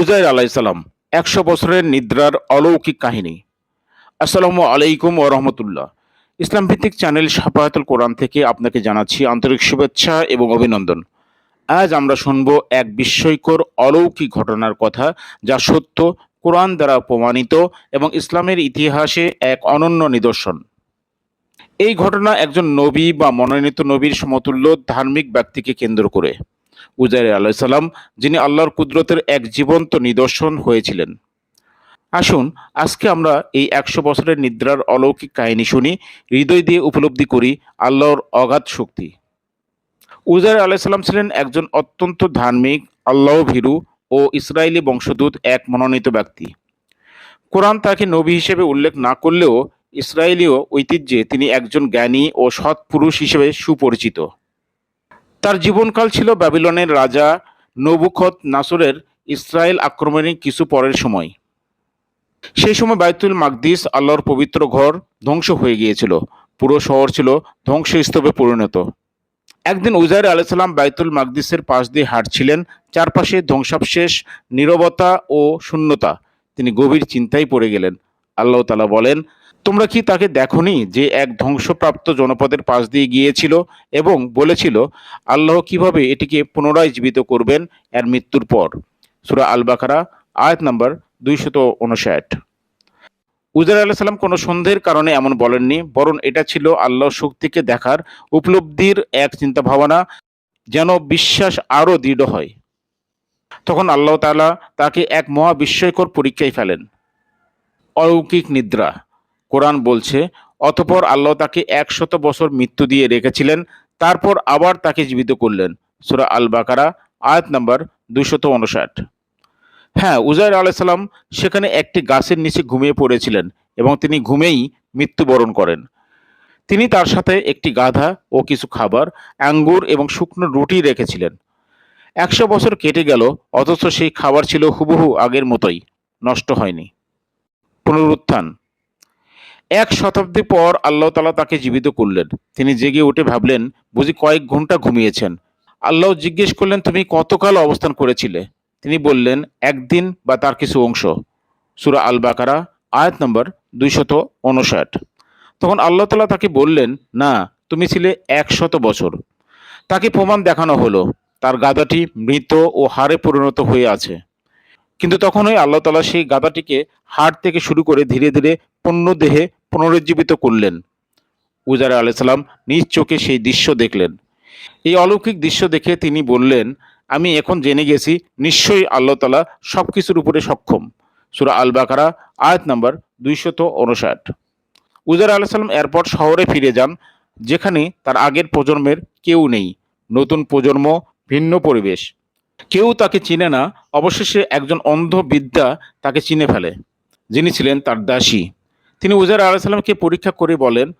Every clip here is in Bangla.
উজাইর আলাইসাল্লাম একশো বছরের নিদ্রার অলৌকিক কাহিনী। আসসালামু আলাইকুম ও রহমতুল্লাহ। ইসলাম ভিত্তিক চ্যানেল সাফায়াতুল কোরআন থেকে আপনাকে জানাচ্ছি আন্তরিক শুভেচ্ছা এবং অভিনন্দন। আজ আমরা শুনব এক বিস্ময়কর অলৌকিক ঘটনার কথা যা সত্য, কোরআন দ্বারা প্রমাণিত এবং ইসলামের ইতিহাসে এক অনন্য নিদর্শন। এই ঘটনা একজন নবী বা মনোনীত নবীর সমতুল্য ধার্মিক ব্যক্তিকে কেন্দ্র করে। উজাইর আলাইসাল্লাম যিনি আল্লাহর কুদরতের এক জীবন্ত নিদর্শন হয়েছিলেন। আসুন, আজকে আমরা এই একশো বছরের নিদ্রার অলৌকিক কাহিনী শুনি, হৃদয় দিয়ে উপলব্ধি করি আল্লাহর অগাধ শক্তি। উজাইর আলাইসাল্লাম ছিলেন একজন অত্যন্ত ধার্মিক আল্লাহ ভীরু ও ইসরায়েলি বংশদূত এক মনোনীত ব্যক্তি। কোরআন তাকে নবী হিসেবে উল্লেখ না করলেও ইসরায়েলীয় ঐতিহ্যে তিনি একজন জ্ঞানী ও সৎ পুরুষ হিসেবে সুপরিচিত। তার জীবনকাল ছিল ব্যাবিলনের রাজা নবুখত নাসরের ইসরায়েল আক্রমণের কিছু পরের সময়। সেই সময় বাইতুল মাকদিস আল্লাহর পবিত্র ঘর ধ্বংস হয়ে গিয়েছিল। পুরো শহর ছিল ধ্বংসস্তূপে পরিণত। একদিন উজাইর আলাইসাল্লাম বাইতুল মাকদিসের পাশ দিয়ে হাঁটছিলেন। চারপাশে ধ্বংসাবশেষ, নীরবতা ও শূন্যতা। তিনি গভীর চিন্তায় পড়ে গেলেন। আল্লাহ তালা বলেন তোমরা কি তাকে দেখনি যে এক ধ্বংসপ্রাপ্ত জনপদের পাশ দিয়ে গিয়েছিল এবং বলেছিল, আল্লাহ কীভাবে এটিকে পুনরায় জীবিত করবেন এর মৃত্যুর পর? সুরা আল বাকারা আয়াত নাম্বার দুইশত উনষাট উজার আল্লাহ সাল্লাম কোনো সন্দেহের কারণে এমন বলেননি, বরং এটা ছিল আল্লাহর শক্তিকে দেখার উপলব্ধির এক চিন্তা ভাবনা যেন বিশ্বাস আরও দৃঢ় হয়। তখন আল্লাহ তাআলা তাকে এক মহা বিস্ময়কর পরীক্ষায় ফেলেন। অলৌকিক নিদ্রা। কোরআন বলছে, অতপর আল্লাহ তাকে একশত বছর মৃত্যু দিয়ে রেখেছিলেন, তারপর আবার তাকে জীবিত করলেন। সুরা আল বাকারা আয়াত নাম্বার দুশত উনষাট। হ্যাঁ উজাইর আলাইসাল্লাম সেখানে একটি গাছের নিচে ঘুমিয়ে পড়েছিলেন এবং তিনি ঘুমেই মৃত্যুবরণ করেন। তিনি তার সাথে একটি গাধা ও কিছু খাবার, আঙ্গুর এবং শুকনো রুটি রেখেছিলেন। একশো বছর কেটে গেল, অথচ সেই খাবার ছিল হুবহু আগের মতোই, নষ্ট হয়নি। পুনরুত্থান। এক শতাব্দী পর আল্লাহ তালা তাকে জীবিত করলেন। তিনি জেগে উঠে ভাবলেন, বুঝি কয়েক ঘণ্টা ঘুমিয়েছেন। আল্লাহ জিজ্ঞেস করলেন, তুমি কতকাল অবস্থান করেছিলে? তিনি বললেন, একদিন বা তার কিছু অংশ। সুরা আল বাকারা আয়াত নম্বর দুইশত উনষাট। তখন আল্লাহ তালা তাকে বললেন, না, তুমি ছিলে একশত বছর। তাকে প্রমাণ দেখানো হলো, তার গাদাটি মৃত ও হাড়ে পরিণত হয়ে আছে। কিন্তু তখনই আল্লাহ তালা সেই গাদাটিকে হাড় থেকে শুরু করে ধীরে ধীরে পণ্য দেহে পুনরুজ্জীবিত করলেন। উজার আলাইসাল্লাম নিজ চোখে সেই দৃশ্য দেখলেন। এই অলৌকিক দৃশ্য দেখে তিনি বললেন, আমি এখন জেনে গেছি, নিশ্চয়ই আল্লাহ তালা সব কিছুর উপরে সক্ষম। সুরা আল বাকারা আয়াত নাম্বার দুইশত উনষাট উজার আলাইসাল্লাম এরপর শহরে ফিরে যান, যেখানে তার আগের প্রজন্মের কেউ নেই। নতুন প্রজন্ম, ভিন্ন পরিবেশ। কেউ তাকে চিনে না, অবশেষে একজন অন্ধ বিদ্যা তাকে চিনে ফেলে, যিনি ছিলেন তার দাসী। তিনি উজার আলাইসাল্লামকে পরীক্ষা করে বলেন,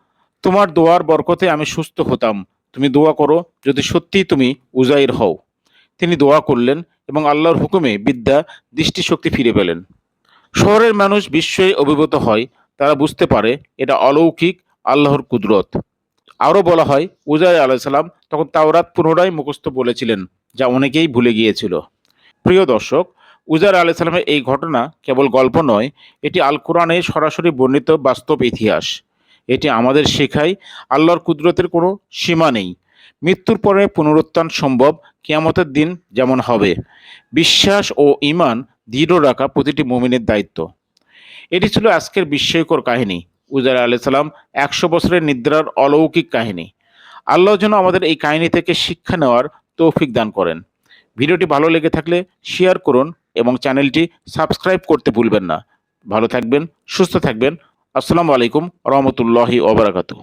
তোমার দোয়ার বরকতে আমি সুস্থ হতাম। তুমি দোয়া করো, যদি সত্যিই তুমি উজাইর হও। তিনি দোয়া করলেন এবং আল্লাহর হুকুমে বিদ্যা, দৃষ্টিশক্তি ফিরে পেলেন। শহরের মানুষ বিস্ময়ে অভিভূত হয়। তারা বুঝতে পারে এটা অলৌকিক, আল্লাহর কুদরত। আরও বলা হয় উজাই আলাইসাল্লাম তখন তাওরাত পুনরায় মুখস্থ বলেছিলেন, যা অনেকেই ভুলে গিয়েছিল। প্রিয় দর্শক উজার আলাইসাল্লামের এই ঘটনা কেবল গল্প নয়, এটি আল কোরআনে সরাসরি বর্ণিত বাস্তব ইতিহাস। এটি আমাদের শেখায় আল্লাহর কুদরতের কোনো সীমা নেই। মৃত্যুর পরে পুনরুত্থান সম্ভব কেয়ামতের দিন যেমন হবে। বিশ্বাস ও ইমান দৃঢ় রাখা প্রতিটি মুমিনের দায়িত্ব। এটি ছিল আজকের বিস্ময়কর কাহিনী, উজার আলাইসাল্লাম একশো বছরের নিদ্রার অলৌকিক কাহিনী। আল্লাহ যেন আমাদের এই কাহিনী থেকে শিক্ষা নেওয়ার তৌফিক দান করেন। ভিডিওটি ভালো লেগে থাকলে শেয়ার করুন এবং চ্যানেলটি সাবস্ক্রাইব করতে ভুলবেন না। ভালো থাকবেন, সুস্থ থাকবেন। আসসালামু আলাইকুম, রহমতুল্লাহি ওবরাকাতু